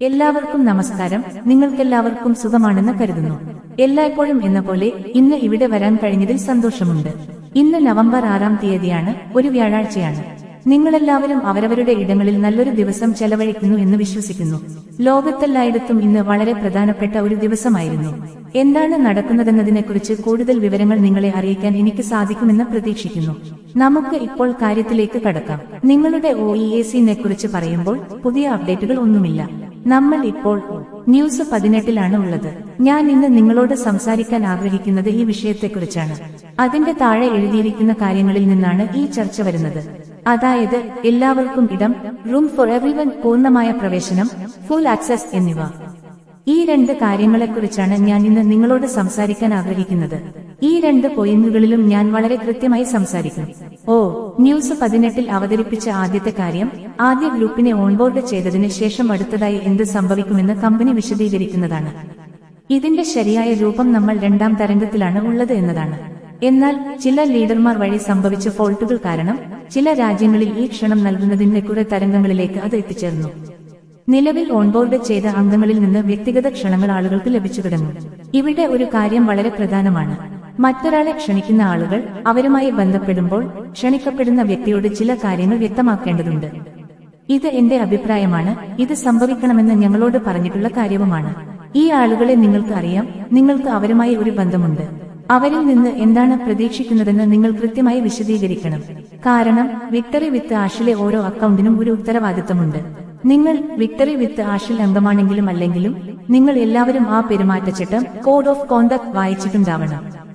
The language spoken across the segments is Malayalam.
എല്ലാവർക്കും നമസ്കാരം. നിങ്ങൾക്കെല്ലാവർക്കും സുഖമാണെന്ന് കരുതുന്നു. എല്ലായ്പ്പോഴും എന്ന പോലെ ഇന്ന് ഇവിടെ വരാൻ കഴിഞ്ഞതിൽ സന്തോഷമുണ്ട്. ഇന്ന് നവംബർ ആറാം തീയതിയാണ് ഒരു വ്യാഴാഴ്ചയാണ്. നിങ്ങളെല്ലാവരും അവരവരുടെ ഇടങ്ങളിൽ നല്ലൊരു ദിവസം ചെലവഴിക്കുന്നു എന്ന് വിശ്വസിക്കുന്നു. ലോകത്തെല്ലായിടത്തും ഇന്ന് വളരെ പ്രധാനപ്പെട്ട ഒരു ദിവസമായിരുന്നു. എന്താണ് നടക്കുന്നതെന്നതിനെക്കുറിച്ച് കൂടുതൽ വിവരങ്ങൾ നിങ്ങളെ അറിയിക്കാൻ എനിക്ക് സാധിക്കുമെന്ന് പ്രതീക്ഷിക്കുന്നു. നമുക്ക് ഇപ്പോൾ കാര്യത്തിലേക്ക് കടക്കാം. നിങ്ങളുടെ ഒ ഇ എ സിനെ കുറിച്ച് പറയുമ്പോൾ പുതിയ അപ്ഡേറ്റുകൾ ഒന്നുമില്ല. നമ്മൾ ഇപ്പോൾ ന്യൂസ് പതിനെട്ടിലാണ് ഉള്ളത്. ഞാൻ ഇന്ന് നിങ്ങളോട് സംസാരിക്കാൻ ആഗ്രഹിക്കുന്നത് ഈ വിഷയത്തെക്കുറിച്ചാണ്. അതിന്റെ താഴെ എഴുതിയിരിക്കുന്ന കാര്യങ്ങളിൽ നിന്നാണ് ഈ ചർച്ച വരുന്നത്. അതായത് എല്ലാവർക്കും ഇടം റൂം ഫോർ എവറിവൻ പൂർണമായ പ്രവേശനം ഫുൾ ആക്സസ് എന്നിവ. ഈ രണ്ട് കാര്യങ്ങളെക്കുറിച്ചാണ് ഞാൻ ഇന്ന് നിങ്ങളോട് സംസാരിക്കാൻ ആഗ്രഹിക്കുന്നത്. ഈ രണ്ട് പോയിന്റുകളിലും ഞാൻ വളരെ കൃത്യമായി സംസാരിക്കും. ഓ ന്യൂസ് പതിനെട്ടിൽ അവതരിപ്പിച്ച ആദ്യത്തെ കാര്യം ആദ്യ ഗ്രൂപ്പിനെ ഓൺബോർഡ് ചെയ്തതിന് ശേഷം അടുത്തതായി എന്ത് സംഭവിക്കുമെന്ന് കമ്പനി വിശദീകരിക്കുന്നതാണ്. ഇതിന്റെ ശരിയായ രൂപം നമ്മൾ രണ്ടാം തരംഗത്തിലാണ് ഉള്ളത് എന്നതാണ്. എന്നാൽ ചില ലീഡർമാർ വഴി സംഭവിച്ച ഫോൾട്ടുകൾ കാരണം ചില രാജ്യങ്ങളിൽ ഈ ക്ഷണം നൽകുന്നതിന്റെ കുറെ തരംഗങ്ങളിലേക്ക് അത് എത്തിച്ചേർന്നു. നിലവിൽ ഓൺബോർഡ് ചെയ്ത അംഗങ്ങളിൽ നിന്ന് വ്യക്തിഗത ക്ഷണങ്ങൾ ആളുകൾക്ക് ലഭിച്ചു കിടന്നു ഇവിടെ ഒരു കാര്യം വളരെ പ്രധാനമാണ്. മറ്റൊരാളെ ക്ഷണിക്കുന്ന ആളുകൾ അവരുമായി ബന്ധപ്പെടുമ്പോൾ ക്ഷണിക്കപ്പെടുന്ന വ്യക്തിയോട് ചില കാര്യങ്ങൾ വ്യക്തമാക്കേണ്ടതുണ്ട്. ഇത് എന്റെ അഭിപ്രായമാണ്. ഇത് സംഭവിക്കണമെന്ന് ഞങ്ങളോട് പറഞ്ഞിട്ടുള്ള കാര്യവുമാണ്. ഈ ആളുകളെ നിങ്ങൾക്ക് അറിയാം. നിങ്ങൾക്ക് അവരുമായി ഒരു ബന്ധമുണ്ട്. അവരിൽ നിന്ന് എന്താണ് പ്രതീക്ഷിക്കുന്നതെന്ന് നിങ്ങൾ കൃത്യമായി വിശദീകരിക്കണം. കാരണം വിക്ടറി വിത്ത് ആഷിലെ ഓരോ അക്കൗണ്ടിനും ഒരു ഉത്തരവാദിത്തമുണ്ട്. നിങ്ങൾ വിക്ടറി വിത്ത് ആഷിൽ അംഗമാണെങ്കിലും അല്ലെങ്കിലും നിങ്ങൾ എല്ലാവരും ആ പെരുമാറ്റച്ചട്ടം കോഡ് ഓഫ് കോണ്ടക്ട് വായിച്ചിട്ടുണ്ടാവണം.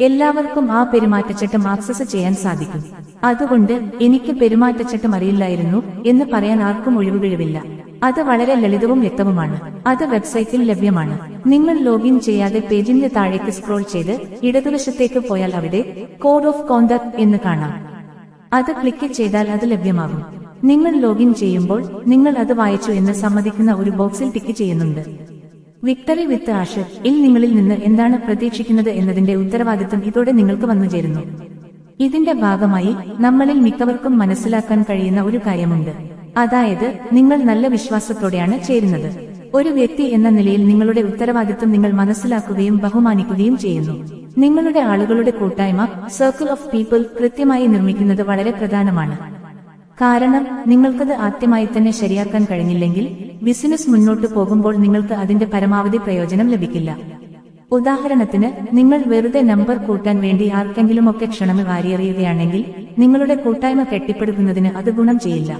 എല്ലാവർക്കും ആ പെരുമാറ്റച്ചട്ടം ആക്സസ് ചെയ്യാൻ സാധിക്കും. അതുകൊണ്ട് എനിക്ക് പെരുമാറ്റച്ചട്ടം അറിയില്ലായിരുന്നു എന്ന് പറയാൻ ആർക്കും ഒഴിവുകിഴിവില്ല. അത് വളരെ ലളിതവും വ്യക്തവുമാണ്. അത് വെബ്സൈറ്റിൽ ലഭ്യമാണ്. നിങ്ങൾ ലോഗിൻ ചെയ്യാതെ പേജിന്റെ താഴേക്ക് സ്ക്രോൾ ചെയ്ത് ഇടതുവശത്തേക്ക് പോയാൽ അവിടെ കോഡ് ഓഫ് കോണ്ടക്ട് എന്ന് കാണാം. അത് ക്ലിക്ക് ചെയ്താൽ അത് ലഭ്യമാകും. നിങ്ങൾ ലോഗിൻ ചെയ്യുമ്പോൾ നിങ്ങൾ അത് വായിച്ചു എന്ന് സമ്മതിക്കുന്ന ഒരു ബോക്സിൽ ടിക്ക് ചെയ്യുന്നുണ്ട്. വിക്ടറി വിത്ത് ആഷ് ഇൽ നിങ്ങളിൽ നിന്ന് എന്താണ് പ്രതീക്ഷിക്കുന്നത് എന്നതിന്റെ ഉത്തരവാദിത്വം ഇതോടെ നിങ്ങൾക്ക് വന്നുചേരുന്നു ഇതിന്റെ ഭാഗമായി നമ്മളിൽ മിക്കവർക്കും മനസ്സിലാക്കാൻ കഴിയുന്ന ഒരു കാര്യമുണ്ട്. അതായത് നിങ്ങൾ നല്ല വിശ്വാസത്തോടെയാണ് ചേരുന്നത്. ഒരു വ്യക്തി എന്ന നിലയിൽ നിങ്ങളുടെ ഉത്തരവാദിത്വം നിങ്ങൾ മനസ്സിലാക്കുകയും ബഹുമാനിക്കുകയും ചെയ്യുന്നു. നിങ്ങളുടെ ആളുകളുടെ കൂട്ടായ്മ സർക്കിൾ ഓഫ് പീപ്പിൾ കൃത്യമായി നിർമ്മിക്കുന്നത് വളരെ പ്രധാനമാണ്. കാരണം നിങ്ങൾക്കത് ആദ്യമായി തന്നെ ശരിയാക്കാൻ കഴിഞ്ഞില്ലെങ്കിൽ ബിസിനസ് മുന്നോട്ട് പോകുമ്പോൾ നിങ്ങൾക്ക് അതിന്റെ പരമാവധി പ്രയോജനം ലഭിക്കില്ല. ഉദാഹരണത്തിന് നിങ്ങൾ വെറുതെ നമ്പർ കൂട്ടാൻ വേണ്ടി ആർക്കെങ്കിലുമൊക്കെ ക്ഷണം വാരിയെറിയുകയാണെങ്കിൽ നിങ്ങളുടെ കൂട്ടായ്മ കെട്ടിപ്പടുക്കുന്നതിന് അത് ഗുണം ചെയ്യില്ല.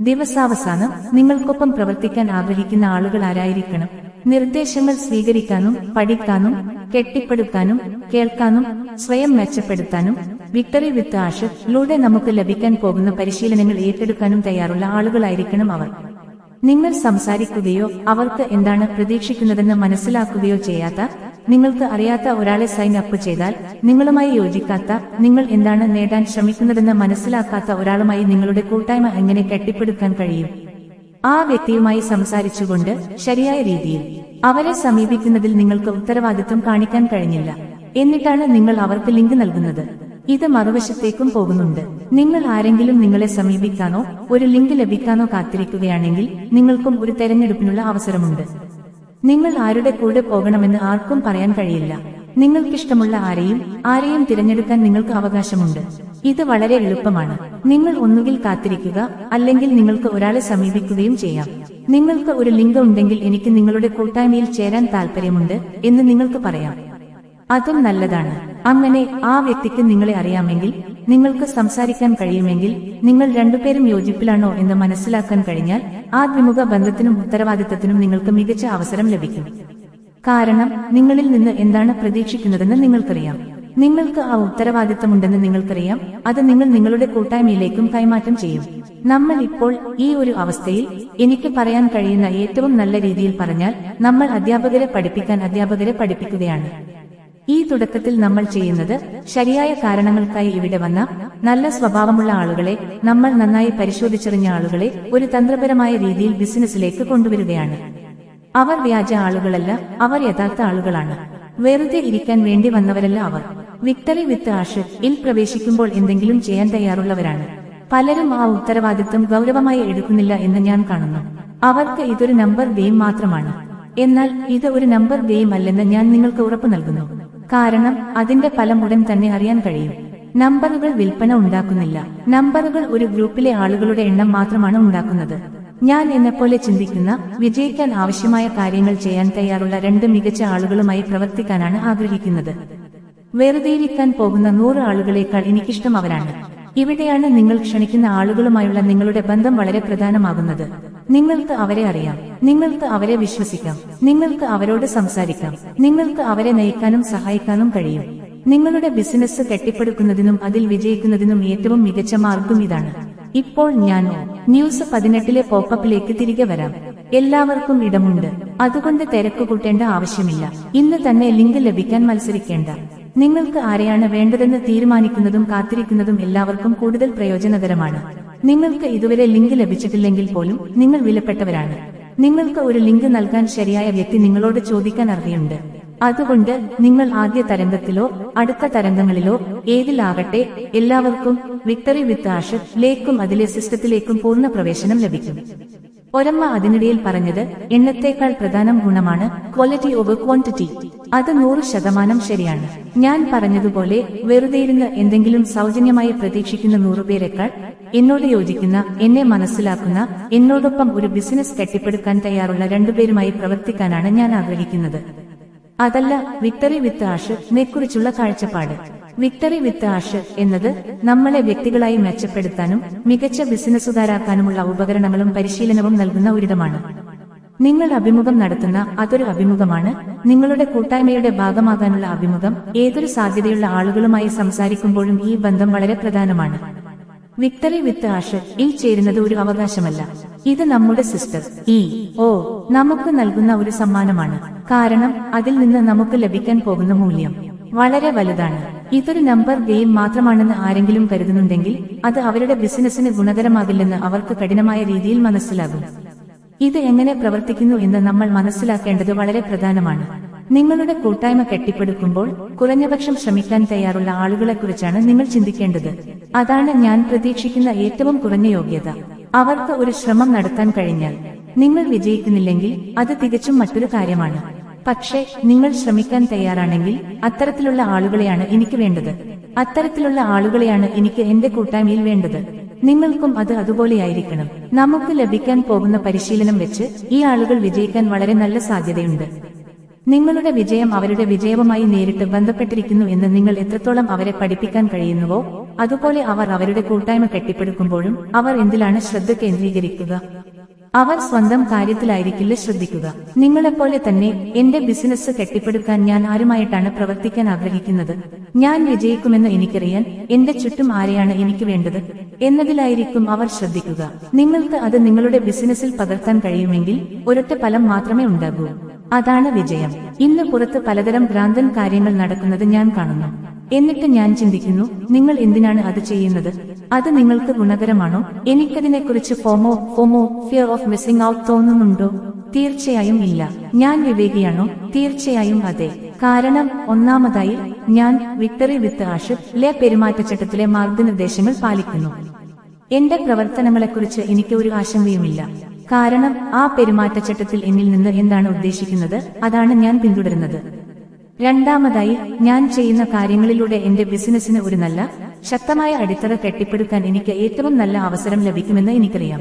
ദിവസാവസാനം നിങ്ങൾക്കൊപ്പം പ്രവർത്തിക്കാൻ ആഗ്രഹിക്കുന്ന ആളുകൾ ആരായിരിക്കണം? നിർദ്ദേശങ്ങൾ സ്വീകരിക്കാനും പഠിക്കാനും കെട്ടിപ്പടുക്കാനും കേൾക്കാനും സ്വയം മെച്ചപ്പെടുത്താനും വിക്ടറി വിത്ത് ആഷ് ലൂടെ നമുക്ക് ലഭിക്കാൻ പോകുന്ന പരിശീലനങ്ങൾ ഏറ്റെടുക്കാനും തയ്യാറുള്ള ആളുകളായിരിക്കണം അവർ. നിങ്ങൾ സംസാരിക്കുകയോ അവർക്ക് എന്താണ് പ്രതീക്ഷിക്കുന്നതെന്ന് മനസ്സിലാക്കുകയോ ചെയ്യാത്ത നിങ്ങൾക്ക് അറിയാത്ത ഒരാളെ സൈൻ അപ്പ് ചെയ്താൽ നിങ്ങളുമായി യോജിക്കാത്ത നിങ്ങൾ എന്താണ് നേടാൻ ശ്രമിക്കുന്നതെന്ന് മനസ്സിലാക്കാത്ത ഒരാളുമായി നിങ്ങളുടെ കൂട്ടായ്മ എങ്ങനെ കെട്ടിപ്പടുക്കാൻ കഴിയും? ആ വ്യക്തിയുമായി സംസാരിച്ചുകൊണ്ട് ശരിയായ രീതിയിൽ അവരെ സമീപിക്കുന്നതിൽ നിങ്ങൾക്ക് ഉത്തരവാദിത്വം കാണിക്കാൻ കഴിഞ്ഞില്ല. എന്നിട്ടാണ് നിങ്ങൾ അവർക്ക് ലിങ്ക് നൽകുന്നത്. ഇത് മറുവശത്തേക്കും പോകുന്നുണ്ട്. നിങ്ങൾ ആരെങ്കിലും നിങ്ങളെ സമീപിക്കാനോ ഒരു ലിങ്ക് ലഭിക്കാനോ കാത്തിരിക്കുകയാണെങ്കിൽ നിങ്ങൾക്കും ഒരു തെരഞ്ഞെടുപ്പിനുള്ള അവസരമുണ്ട്. നിങ്ങൾ ആരുടെ കൂടെ പോകണമെന്ന് ആർക്കും പറയാൻ കഴിയില്ല. നിങ്ങൾക്കിഷ്ടമുള്ള ആരെയും ആരെയും തിരഞ്ഞെടുക്കാൻ നിങ്ങൾക്ക് അവകാശമുണ്ട്. ഇത് വളരെ എളുപ്പമാണ്. നിങ്ങൾ ഒന്നുകിൽ കാത്തിരിക്കുക അല്ലെങ്കിൽ നിങ്ങൾക്ക് ഒരാളെ സമീപിക്കുകയും ചെയ്യാം. നിങ്ങൾക്ക് ഒരു ലിങ്ക് ഉണ്ടെങ്കിൽ എനിക്ക് നിങ്ങളുടെ കൂട്ടായ്മയിൽ ചേരാൻ താല്പര്യമുണ്ട് എന്ന് നിങ്ങൾക്ക് പറയാം. അതും നല്ലതാണ്. അങ്ങനെ ആ വ്യക്തിക്ക് നിങ്ങളെ അറിയാമെങ്കിൽ നിങ്ങൾക്ക് സംസാരിക്കാൻ കഴിയുമെങ്കിൽ നിങ്ങൾ രണ്ടുപേരും യോജിപ്പിലാണോ എന്ന് മനസ്സിലാക്കാൻ കഴിഞ്ഞാൽ ആ ദ്വിമുഖ ബന്ധത്തിനും ഉത്തരവാദിത്തത്തിനും നിങ്ങൾക്ക് മികച്ച അവസരം ലഭിക്കും. കാരണം നിങ്ങളിൽ നിന്ന് എന്താണ് പ്രതീക്ഷിക്കുന്നതെന്ന് നിങ്ങൾക്കറിയാം. നിങ്ങൾക്ക് ആ ഉത്തരവാദിത്തമുണ്ടെന്ന് നിങ്ങൾക്കറിയാം അത് നിങ്ങൾ നിങ്ങളുടെ കൂട്ടായ്മയിലേക്കും കൈമാറ്റം ചെയ്യും. നമ്മൾ ഇപ്പോൾ ഈ ഒരു അവസ്ഥയിൽ എനിക്ക് പറയാൻ കഴിയുന്ന ഏറ്റവും നല്ല രീതിയിൽ പറഞ്ഞാൽ നമ്മൾ അധ്യാപകരെ പഠിപ്പിക്കാൻ അധ്യാപകരെ പഠിപ്പിക്കുകയാണ്. ഈ തുടക്കത്തിൽ നമ്മൾ ചെയ്യുന്നത് ശരിയായ കാരണങ്ങൾക്കായി ഇവിടെ വന്ന നല്ല സ്വഭാവമുള്ള ആളുകളെ നമ്മൾ നന്നായി പരിശോധിച്ചറിഞ്ഞ ആളുകളെ ഒരു തന്ത്രപരമായ രീതിയിൽ ബിസിനസ്സിലേക്ക് കൊണ്ടുവരികയാണ്. അവർ വ്യാജ ആളുകളല്ല അവർ യഥാർത്ഥ ആളുകളാണ്. വെറുതെ ഇരിക്കാൻ വേണ്ടി വന്നവരല്ല അവർ. വിക്ടറി വിത്ത് ആഷ് ഇൽ പ്രവേശിക്കുമ്പോൾ എന്തെങ്കിലും ചെയ്യാൻ തയ്യാറുള്ളവരാണ്. പലരും ആ ഉത്തരവാദിത്വം ഗൗരവമായി എടുക്കുന്നില്ല എന്ന് ഞാൻ കാണുന്നു. അവർക്ക് ഇതൊരു നമ്പർ ഗെയിം മാത്രമാണ്. എന്നാൽ ഇത് ഒരു നമ്പർ ഗെയിം അല്ലെന്ന് ഞാൻ നിങ്ങൾക്ക് ഉറപ്പു നൽകുന്നു. കാരണം അതിന്റെ ഫലം ഉടൻ തന്നെ അറിയാൻ കഴിയും. നമ്പറുകൾ വിൽപ്പന ഉണ്ടാക്കുന്നില്ല. നമ്പറുകൾ ഒരു ഗ്രൂപ്പിലെ ആളുകളുടെ എണ്ണം മാത്രമാണ് ഉണ്ടാക്കുന്നത്. ഞാൻ എന്നെപ്പോലെ ചിന്തിക്കുന്ന വിജയിക്കാൻ ആവശ്യമായ കാര്യങ്ങൾ ചെയ്യാൻ തയ്യാറുള്ള രണ്ട് മികച്ച ആളുകളുമായി പ്രവർത്തിക്കാനാണ് ആഗ്രഹിക്കുന്നത്. വെറുതെയിരിക്കാൻ പോകുന്ന നൂറ് ആളുകളേക്കാൾ എനിക്കിഷ്ടം അവരാണ്. ഇവിടെയാണ് നിങ്ങൾ ക്ഷണിക്കുന്ന ആളുകളുമായുള്ള നിങ്ങളുടെ ബന്ധം വളരെ പ്രധാനമാകുന്നത്. നിങ്ങൾക്ക് അവരെ അറിയാം. നിങ്ങൾക്ക് അവരെ വിശ്വസിക്കാം. നിങ്ങൾക്ക് അവരോട് സംസാരിക്കാം. നിങ്ങൾക്ക് അവരെ നയിക്കാനും സഹായിക്കാനും കഴിയും. നിങ്ങളുടെ ബിസിനസ് കെട്ടിപ്പടുക്കുന്നതിനും അതിൽ വിജയിക്കുന്നതിനും ഏറ്റവും മികച്ച മാർഗം ഇതാണ്. ഇപ്പോൾ ഞാൻ ന്യൂസ് പതിനെട്ടിലെ പോപ്പപ്പിലേക്ക് തിരികെ വരാം. എല്ലാവർക്കും ഇടമുണ്ട്. അതുകൊണ്ട് തിരക്ക് കൂട്ടേണ്ട ആവശ്യമില്ല. ഇന്ന് തന്നെ ലിങ്ക് ലഭിക്കാൻ മത്സരിക്കേണ്ട. നിങ്ങൾക്ക് ആരെയാണ് വേണ്ടതെന്ന് തീരുമാനിക്കുന്നതും കാത്തിരിക്കുന്നതും എല്ലാവർക്കും കൂടുതൽ പ്രയോജനകരമാണ്. നിങ്ങൾക്ക് ഇതുവരെ ലിങ്ക് ലഭിച്ചിട്ടില്ലെങ്കിൽ പോലും നിങ്ങൾ വിലപ്പെട്ടവരാണ്. നിങ്ങൾക്ക് ഒരു ലിങ്ക് നൽകാൻ ശരിയായ വ്യക്തി നിങ്ങളോട് ചോദിക്കാൻ അറിയുണ്ട്. അതുകൊണ്ട് നിങ്ങൾ ആദ്യ തരംഗത്തിലോ അടുത്ത തരംഗങ്ങളിലോ ഏതിലാകട്ടെ എല്ലാവർക്കും വിക്ടറി വിത്ത് ആഷ് ലേക്കും അതിലെ സിസ്റ്റത്തിലേക്കും പൂർണ പ്രവേശനം ലഭിക്കും. ഒരമ്മ അതിനിടയിൽ പറഞ്ഞത് എണ്ണത്തേക്കാൾ പ്രധാനം ഗുണമാണ് ക്വാളിറ്റി ഓവർ ക്വാണ്ടിറ്റി അത് നൂറ് ശതമാനം ശരിയാണ്. ഞാൻ പറഞ്ഞതുപോലെ വെറുതെ ഇരുന്ന് എന്തെങ്കിലും സൗജന്യമായി പ്രതീക്ഷിക്കുന്ന നൂറുപേരെക്കാൾ എന്നോട് യോജിക്കുന്ന എന്നെ മനസ്സിലാക്കുന്ന എന്നോടൊപ്പം ഒരു ബിസിനസ് കെട്ടിപ്പടുക്കാൻ തയ്യാറുള്ള രണ്ടുപേരുമായി പ്രവർത്തിക്കാനാണ് ഞാൻ ആഗ്രഹിക്കുന്നത്. അതല്ല വിക്ടറി വിത്ത് ആഷ് നെക്കുറിച്ചുള്ള കാഴ്ചപ്പാട്. വിക്ടറി വിത്ത് ആഷ് എന്നത് നമ്മളെ വ്യക്തികളായി മെച്ചപ്പെടുത്താനും മികച്ച ബിസിനസ്സുകാരാക്കാനുമുള്ള ഉപകരണങ്ങളും പരിശീലനവും നൽകുന്ന ഒരിടമാണ്. നിങ്ങൾ അഭിമുഖം നടത്തുന്ന അതൊരു അഭിമുഖമാണ്. നിങ്ങളുടെ കൂട്ടായ്മയുടെ ഭാഗമാകാനുള്ള അഭിമുഖം ഏതൊരു സാധ്യതയുള്ള ആളുകളുമായി സംസാരിക്കുമ്പോഴും ഈ ബന്ധം വളരെ പ്രധാനമാണ്. വിക്ടറി വിത്ത് ആഷ് ഈ ചേരുന്നത് ഒരു അവകാശമല്ല. ഇത് നമ്മുടെ സിസ്റ്റർ. ഈ ഓ നമുക്ക് നൽകുന്ന ഒരു സമ്മാനമാണ്. കാരണം അതിൽ നിന്ന് നമുക്ക് ലഭിക്കാൻ പോകുന്ന മൂല്യം. വളരെ വലുതാണ്. ഇതൊരു നമ്പർ ഗെയിം മാത്രമാണെന്ന് ആരെങ്കിലും കരുതുന്നുണ്ടെങ്കിൽ അത് അവരുടെ ബിസിനസ്സിന് ഗുണകരമാകില്ലെന്ന് അവർക്ക് കഠിനമായ രീതിയിൽ മനസ്സിലാകും. ഇത് എങ്ങനെ പ്രവർത്തിക്കുന്നു എന്ന് നമ്മൾ മനസ്സിലാക്കേണ്ടത് വളരെ പ്രധാനമാണ്. നിങ്ങളുടെ കൂട്ടായ്മ കെട്ടിപ്പടുക്കുമ്പോൾ കുറഞ്ഞപക്ഷം ശ്രമിക്കാൻ തയ്യാറുള്ള ആളുകളെക്കുറിച്ചാണ് നിങ്ങൾ ചിന്തിക്കേണ്ടത്. അതാണ് ഞാൻ പ്രതീക്ഷിക്കുന്ന ഏറ്റവും കുറഞ്ഞ യോഗ്യത. അവർക്ക് ഒരു ശ്രമം നടത്താൻ കഴിഞ്ഞാൽ നിങ്ങൾ വിജയിക്കുന്നില്ലെങ്കിൽ അത് തികച്ചും മറ്റൊരു കാര്യമാണ്. പക്ഷേ നിങ്ങൾ ശ്രമിക്കാൻ തയ്യാറാണെങ്കിൽ അത്തരത്തിലുള്ള ആളുകളെയാണ് എനിക്ക് വേണ്ടത്. അത്തരത്തിലുള്ള ആളുകളെയാണ് എനിക്ക് എന്റെ കൂട്ടായ്മയിൽ വേണ്ടത്. നിങ്ങൾക്കും അത് അതുപോലെയായിരിക്കണം നമുക്ക് ലഭിക്കാൻ പോകുന്ന പരിശീലനം വെച്ച് ഈ ആളുകൾ വിജയിക്കാൻ വളരെ നല്ല സാധ്യതയുണ്ട്. നിങ്ങളുടെ വിജയം അവരുടെ വിജയവുമായി നേരിട്ട് ബന്ധപ്പെട്ടിരിക്കുന്നു എന്ന് നിങ്ങൾ എത്രത്തോളം അവരെ പഠിപ്പിക്കാൻ കഴിയുന്നുവോ അതുപോലെ അവർ അവരുടെ കൂട്ടായ്മ കെട്ടിപ്പടുക്കുമ്പോഴും അവർ എന്തിലാണ് ശ്രദ്ധ കേന്ദ്രീകരിക്കുക? അവർ സ്വന്തം കാര്യത്തിലായിരിക്കില്ല ശ്രദ്ധിക്കുക. നിങ്ങളെപ്പോലെ തന്നെ എന്റെ ബിസിനസ് കെട്ടിപ്പടുക്കാൻ ഞാൻ ആരുമായിട്ടാണ് പ്രവർത്തിക്കാൻ ആഗ്രഹിക്കുന്നത്? ഞാൻ വിജയിക്കുമെന്ന് എനിക്കറിയാൻ എന്റെ ചുറ്റും ആരെയാണ് എനിക്ക് വേണ്ടത് എന്നതിലായിരിക്കും അവർ ശ്രദ്ധിക്കുക. നിങ്ങൾക്ക് അത് നിങ്ങളുടെ ബിസിനസ്സിൽ പകർത്താൻ കഴിയുമെങ്കിൽ ഒരൊറ്റ ഫലം മാത്രമേ ഉണ്ടാകൂ. അതാണ് വിജയം. ഇന്ന് പുറത്ത് പലതരം ഭ്രാന്തൻ കാര്യങ്ങൾ നടക്കുന്നത് ഞാൻ കാണുന്നു. എന്നിട്ട് ഞാൻ ചിന്തിക്കുന്നു നിങ്ങൾ എന്തിനാണ് അത് ചെയ്യുന്നത്? അത് നിങ്ങൾക്ക് ഗുണകരമാണോ? എനിക്കതിനെക്കുറിച്ച് FOMO FOMO fear of missing out തോന്നുന്നുണ്ടോ? തീർച്ചയായും ഇല്ല. ഞാൻ വിവേകിയാണോ? തീർച്ചയായും അതെ. കാരണം ഒന്നാമതായി ഞാൻ വിക്ടറി വിത്ത് ആഷ് ലെ പെരുമാറ്റച്ചട്ടത്തിലെ മാർഗനിർദ്ദേശങ്ങൾ പാലിക്കുന്നു. എന്റെ പ്രവർത്തനങ്ങളെക്കുറിച്ച് എനിക്ക് ഒരു ആശങ്കയുമില്ല. കാരണം ആ പെരുമാറ്റച്ചട്ടത്തിൽ എന്നിൽ നിന്ന് എന്താണ് ഉദ്ദേശിക്കുന്നത്? അതാണ് ഞാൻ പിന്തുടരുന്നത്. രണ്ടാമതായി ഞാൻ ചെയ്യുന്ന കാര്യങ്ങളിലൂടെ എന്റെ ബിസിനസ്സിന് ഒരു നല്ല ശക്തമായ അടിത്തറ കെട്ടിപ്പടുക്കാൻ എനിക്ക് ഏറ്റവും നല്ല അവസരം ലഭിക്കുമെന്ന് എനിക്കറിയാം.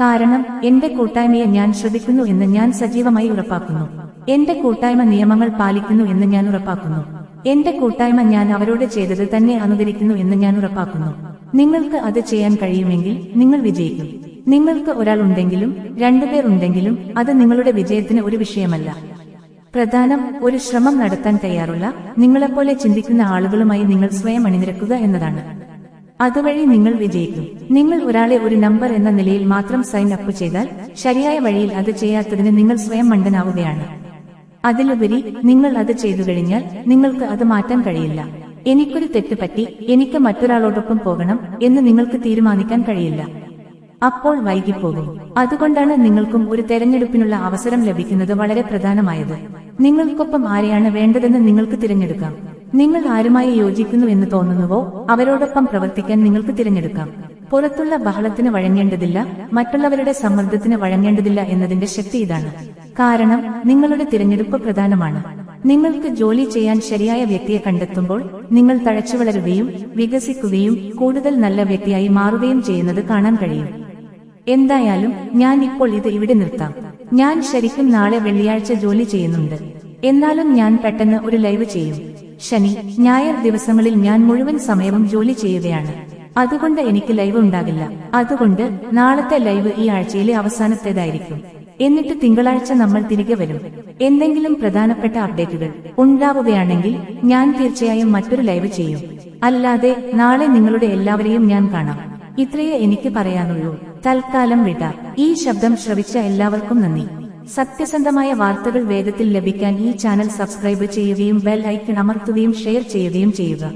കാരണം എന്റെ കൂട്ടായ്മയെ ഞാൻ ശ്രദ്ധിക്കുന്നു എന്ന് ഞാൻ സജീവമായി ഉറപ്പാക്കുന്നു. എന്റെ കൂട്ടായ്മ നിയമങ്ങൾ പാലിക്കുന്നു എന്ന് ഞാൻ ഉറപ്പാക്കുന്നു. എന്റെ കൂട്ടായ്മ ഞാൻ അവരോട് ചെയ്തത് തന്നെ അനുകരിക്കുന്നു എന്ന് ഞാൻ ഉറപ്പാക്കുന്നു. നിങ്ങൾക്ക് അത് ചെയ്യാൻ കഴിയുമെങ്കിൽ നിങ്ങൾ വിജയിക്കും. നിങ്ങൾക്ക് ഒരാൾ ഉണ്ടെങ്കിലും രണ്ടുപേർ ഉണ്ടെങ്കിലും അത് നിങ്ങളുടെ വിജയത്തിന് ഒരു വിഷയമല്ല. പ്രധാനം ഒരു ശ്രമം നടത്താൻ തയ്യാറുള്ള നിങ്ങളെപ്പോലെ ചിന്തിക്കുന്ന ആളുകളുമായി നിങ്ങൾ സ്വയം അണിനിരക്കുക എന്നതാണ്. അതുവഴി നിങ്ങൾ വിജയിക്കും. നിങ്ങൾ ഒരാളെ ഒരു നമ്പർ എന്ന നിലയിൽ മാത്രം സൈൻ അപ്പ് ചെയ്താൽ ശരിയായ വഴിയിൽ അത് ചെയ്യാത്തതിന് നിങ്ങൾ സ്വയം മണ്ടനാവുകയാണ്. അതിലുപരി നിങ്ങൾ അത് ചെയ്തു കഴിഞ്ഞാൽ നിങ്ങൾക്ക് അത് മാറ്റാൻ കഴിയില്ല. എനിക്കൊരു തെറ്റ് പറ്റി എനിക്ക് മറ്റൊരാളോടൊപ്പം പോകണം എന്ന് നിങ്ങൾക്ക് തീരുമാനിക്കാൻ കഴിയില്ല. അപ്പോൾ വൈകിപ്പോകും. അതുകൊണ്ടാണ് നിങ്ങൾക്കും ഒരു തെരഞ്ഞെടുപ്പിനുള്ള അവസരം ലഭിക്കുന്നത് വളരെ പ്രധാനമായത്. നിങ്ങൾക്കൊപ്പം ആരെയാണ് വേണ്ടതെന്ന് നിങ്ങൾക്ക് തിരഞ്ഞെടുക്കാം. നിങ്ങൾ ആരുമായി യോജിക്കുന്നു എന്ന് തോന്നുന്നുവോ അവരോടൊപ്പം പ്രവർത്തിക്കാൻ നിങ്ങൾക്ക് തിരഞ്ഞെടുക്കാം. പുറത്തുള്ള ബഹളത്തിന് വഴങ്ങേണ്ടതില്ല മറ്റുള്ളവരുടെ സമ്മർദ്ദത്തിന് വഴങ്ങേണ്ടതില്ല എന്നതിന്റെ ശക്തി ഇതാണ്. കാരണം നിങ്ങളുടെ തിരഞ്ഞെടുപ്പ് പ്രധാനമാണ്. നിങ്ങൾക്ക് ജോലി ചെയ്യാൻ ശരിയായ വ്യക്തിയെ കണ്ടെത്തുമ്പോൾ നിങ്ങൾ തഴച്ചു വളരുകയും വികസിക്കുകയും കൂടുതൽ നല്ല വ്യക്തിയായി മാറുകയും ചെയ്യുന്നത് കാണാൻ കഴിയും. എന്തായാലും ഞാൻ ഇപ്പോൾ ഇത് ഇവിടെ നിർത്താം. ഞാൻ ശരിക്കും നാളെ വെള്ളിയാഴ്ച ജോലി ചെയ്യുന്നുണ്ട്. എന്നാലും ഞാൻ പെട്ടെന്ന് ഒരു ലൈവ് ചെയ്യും. ശനി ഞായർ ദിവസങ്ങളിൽ ഞാൻ മുഴുവൻ സമയവും ജോലി ചെയ്യുകയാണ്. അതുകൊണ്ട് എനിക്ക് ലൈവ് ഉണ്ടാകില്ല. അതുകൊണ്ട് നാളത്തെ ലൈവ് ഈ ആഴ്ചയിലെ അവസാനത്തേതായിരിക്കും. എന്നിട്ട് തിങ്കളാഴ്ച നമ്മൾ തിരികെ വരും. എന്തെങ്കിലും പ്രധാനപ്പെട്ട അപ്ഡേറ്റുകൾ ഉണ്ടാവുകയാണെങ്കിൽ ഞാൻ തീർച്ചയായും മറ്റൊരു ലൈവ് ചെയ്യും. അല്ലാതെ നാളെ നിങ്ങളുടെ എല്ലാവരെയും ഞാൻ കാണാം. ഇത്രയേ എനിക്ക് പറയാനുള്ളൂ. തൽക്കാലം വിട. ഈ ശബ്ദം ശ്രവിച്ച എല്ലാവർക്കും നന്ദി. സത്യസന്ധമായ വാർത്തകൾ വേഗത്തിൽ ലഭിക്കാൻ ഈ ചാനൽ സബ്സ്ക്രൈബ് ചെയ്യുകയും ബെൽ ഐക്കൺ അമർത്തുകയും ഷെയർ ചെയ്യുകയും ചെയ്യുക.